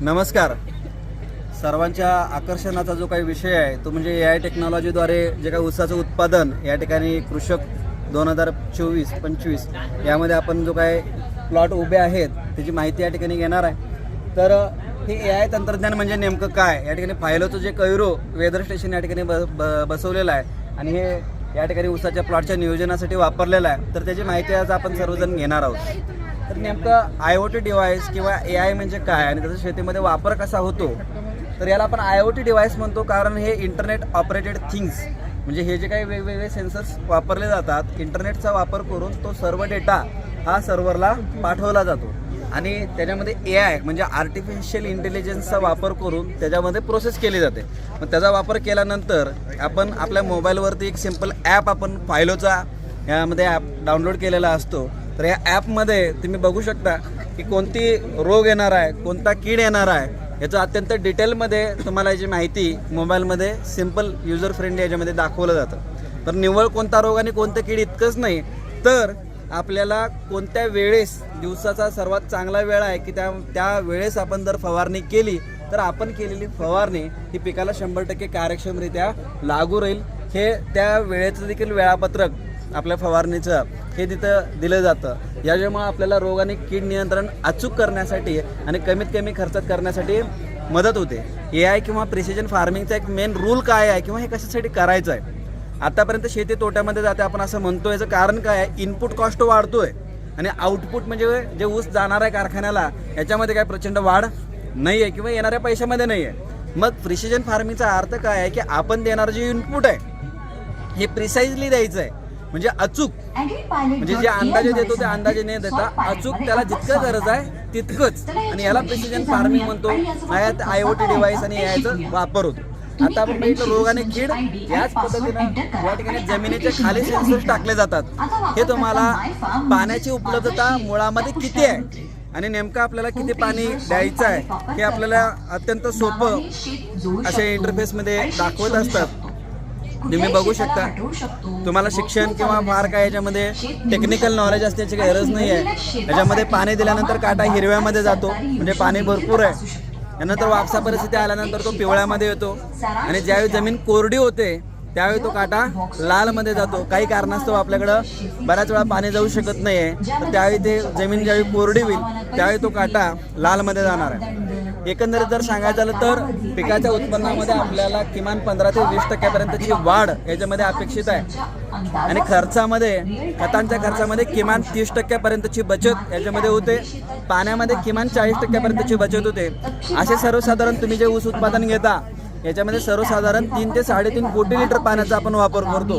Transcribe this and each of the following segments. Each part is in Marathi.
नमस्कार. सर्वांच्या आकर्षणाचा जो काही विषय आहे तो म्हणजे ए आय टेक्नॉलॉजीद्वारे जे काही ऊसाचं उत्पादन या ठिकाणी कृषक दोन हजार चोवीस पंचवीस यामध्ये आपण जो काय प्लॉट उभे आहेत त्याची माहिती या ठिकाणी घेणार आहे. तर हे ए आय तंत्रज्ञान म्हणजे नेमकं काय? या ठिकाणी फायलोचं जे कैरो वेदर स्टेशन या ठिकाणी ब बसवलेलं आहे आणि हे या ठिकाणी ऊसाच्या प्लॉटच्या नियोजनासाठी वापरलेलं आहे. तर त्याची माहिती आज आपण सर्वजण घेणार आहोत. तर नेमकं आय ओ टी डिव्हाइस किंवा ए आय म्हणजे काय आणि त्याचा शेतीमध्ये वापर कसा होतो? तर याला आपण आय ओ टी डिव्हाइस म्हणतो कारण हे इंटरनेट ऑपरेटेड थिंग्स म्हणजे हे जे काही वेगवेगळे सेन्सर्स वापरले जातात इंटरनेटचा वापर करून तो सर्व डेटा हा सर्व्हरला पाठवला जातो. आणि त्याच्यामध्ये ए आय म्हणजे आर्टिफिशियल इंटेलिजन्सचा वापर करून त्याच्यामध्ये प्रोसेस केली जाते. मग त्याचा वापर केल्यानंतर आपण आपल्या मोबाईलवरती एक सिंपल ॲप आपण फायलोचा यामध्ये ॲप डाउनलोड केलेला असतो. तर या ॲपमध्ये तुम्ही बघू शकता की कोणती रोग येणार आहे कोणता कीड येणार आहे याचं अत्यंत डिटेलमध्ये तुम्हाला याची माहिती मोबाईलमध्ये सिंपल युजर फ्रेंडली याच्यामध्ये दाखवलं जातं. तर निव्वळ कोणता रोग आणि कोणतं कीड इतकंच नाही तर आपल्याला कोणत्या वेळेस दिवसाचा सर्वात चांगला वेळ आहे की त्या त्या वेळेस आपण जर फवारणी केली तर आपण केलेली फवारणी ही पिकाला शंभर टक्के कार्यक्षमरित्या लागू राहील. हे त्या वेळेचं देखील वेळापत्रक आपल्या फवारणीचं हे तिथं दिलं जातं. याच्यामुळं आपल्याला रोग आणि कीड नियंत्रण अचूक करण्यासाठी आणि कमीत कमी खर्चात करण्यासाठी मदत होते. ए आय किंवा प्रिसिजन फार्मिंगचा एक मेन रूल काय आहे किंवा हे कशासाठी करायचं आहे आतापर्यंत शेती तोट्यामध्ये जाते आपण असं म्हणतो याचं कारण काय आहे? इनपुट कॉस्ट वाढतोय. आणि आउटपुट म्हणजे जे ऊस जाणार आहे कारखान्याला याच्यामध्ये काय प्रचंड वाढ नाही आहे किंवा येणाऱ्या पैशामध्ये नाही आहे मग प्रिसिजन फार्मिंगचा अर्थ काय आहे की आपण देणारं जे इनपुट आहे हे प्रिसाइजली द्यायचं आहे म्हणजे अचूक. म्हणजे जे अंदाजे देतो ते अंदाजे न देता. अचूक त्याला जितकं गरज आहे तितकंच. आणि याला प्रिसिजन फार्मिंग म्हणतो. यात आय ओ टी डिव्हाइस आणि याचा वापर होतो आता आपण बघितलं रोग आणि कीड याच पद्धतीनं या ठिकाणी जमिनीच्या खाली सेन्सर्स टाकले जातात. हे तुम्हाला पाण्याची उपलब्धता मुळामध्ये किती आहे? आणि नेमकं आपल्याला किती पाणी द्यायचं आहे? हे आपल्याला अत्यंत सोपं अशा इंटरफेसमध्ये दाखवत असतात. तुम्ही बघू शकता. तुम्हाला शिक्षण किंवा फार काय याच्यामध्ये टेक्निकल नॉलेज असण्याची काही गरज नाही आहे याच्यामध्ये पाणी दिल्यानंतर काटा हिरव्यामध्ये जातो. म्हणजे पाणी भरपूर आहे. यानंतर वापसा परिस्थिती आल्यानंतर तो पिवळ्यामध्ये येतो. आणि ज्यावेळी जमीन कोरडी होते त्यावेळी तो काटा लालमध्ये जातो. काही कारणास्तव आपल्याकडं बऱ्याच वेळा पाणी जाऊ शकत नाही आहे तर त्यावेळी ते जमीन ज्यावेळी कोरडी होईल त्यावेळी तो काटा लालमध्ये जाणार आहे. एकंदरीत जर सांगायचं झालं तर पिकाच्या उत्पन्नामध्ये आपल्याला किमान पंधरा ते वीस टक्क्यापर्यंतची वाढ याच्यामध्ये अपेक्षित आहे. आणि खर्चामध्ये खतांच्या खर्चामध्ये किमान तीस टक्क्यापर्यंतची बचत याच्यामध्ये होते. पाण्यामध्ये किमान चाळीस टक्क्यापर्यंतची बचत होते. असे सर्वसाधारण तुम्ही जे ऊस उत्पादन घेता याच्यामध्ये सर्वसाधारण तीन ते साडेतीन कोटी लिटर पाण्याचा आपण वापर करतो.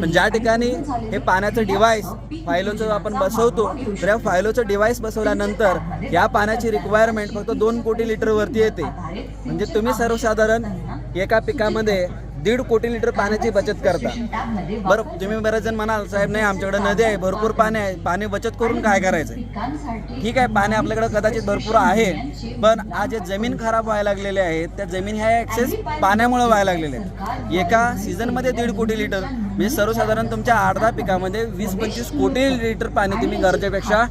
पण ज्या ठिकाणी हे पाण्याचं डिव्हाइस फायलोचं आपण बसवतो तर या फायलोचं डिव्हाइस बसवल्यानंतर या पाण्याची रिक्वायरमेंट फक्त दोन कोटी लिटरवरती येते. म्हणजे तुम्ही सर्वसाधारण एका पिकामध्ये दीड कोटी लिटर पाण्याची बचत करता. बरं तुम्ही बरेच जण म्हणाल साहेब नाही आमच्याकडे नदी आहे भरपूर पाणी आहे. पाणी बचत करून काय करायचं ठीक आहे पाणी आपल्याकडे कदाचित भरपूर आहे पण आज जे जमीन खराब व्हायला लागलेले आहेत त्या जमीन ह्या ॲक्सेस पाण्यामुळे व्हायला लागलेले आहेत. एका सीझनमध्ये दीड कोटी लिटर म्हणजे सर्वसाधारण तुमच्या अर्धा पिकामध्ये वीस पंचवीस कोटी लिटर पाणी तुम्ही गरजेपेक्षा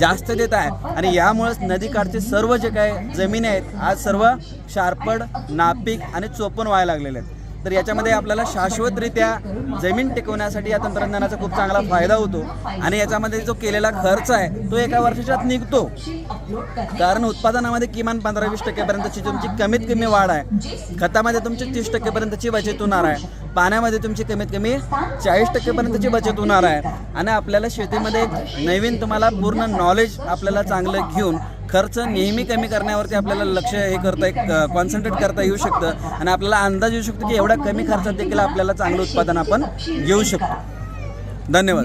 जास्त देत आहे आणि यामुळेच नदीकाठचे सर्व जे काय जमीन आहेत आज सर्व शार्पड नापीक आणि चोपण व्हायला लागलेले आहेत. तर याच्यामध्ये आपल्याला शाश्वतरित्या जमीन टिकवण्यासाठी या तंत्रज्ञानाचा खूप चांगला फायदा होतो. आणि याच्यामध्ये जो केलेला खर्च आहे तो एका वर्षाच्यात निघतो. कारण उत्पादनामध्ये किमान पंधरा वीस टक्क्यापर्यंतची तुमची कमीत कमी वाढ आहे. खतामध्ये तुमची तीस टक्केपर्यंतची बचत होणार आहे. पाण्यामध्ये तुमची कमीत कमी चाळीस टक्केपर्यंतची बचत होणार आहे. आणि आपल्याला शेतीमध्ये एक नवीन तुम्हाला पूर्ण नॉलेज आपल्याला चांगलं घेऊन खर्च नेहमी कमी करण्यावरती आपल्याला लक्ष हे करता कॉन्सन्ट्रेट करता येऊ शकतं. आणि आपल्याला अंदाज येऊ शकतो की एवढ्या कमी खर्चात देखील आपल्याला चांगलं उत्पादन आपण घेऊ शकतो. धन्यवाद.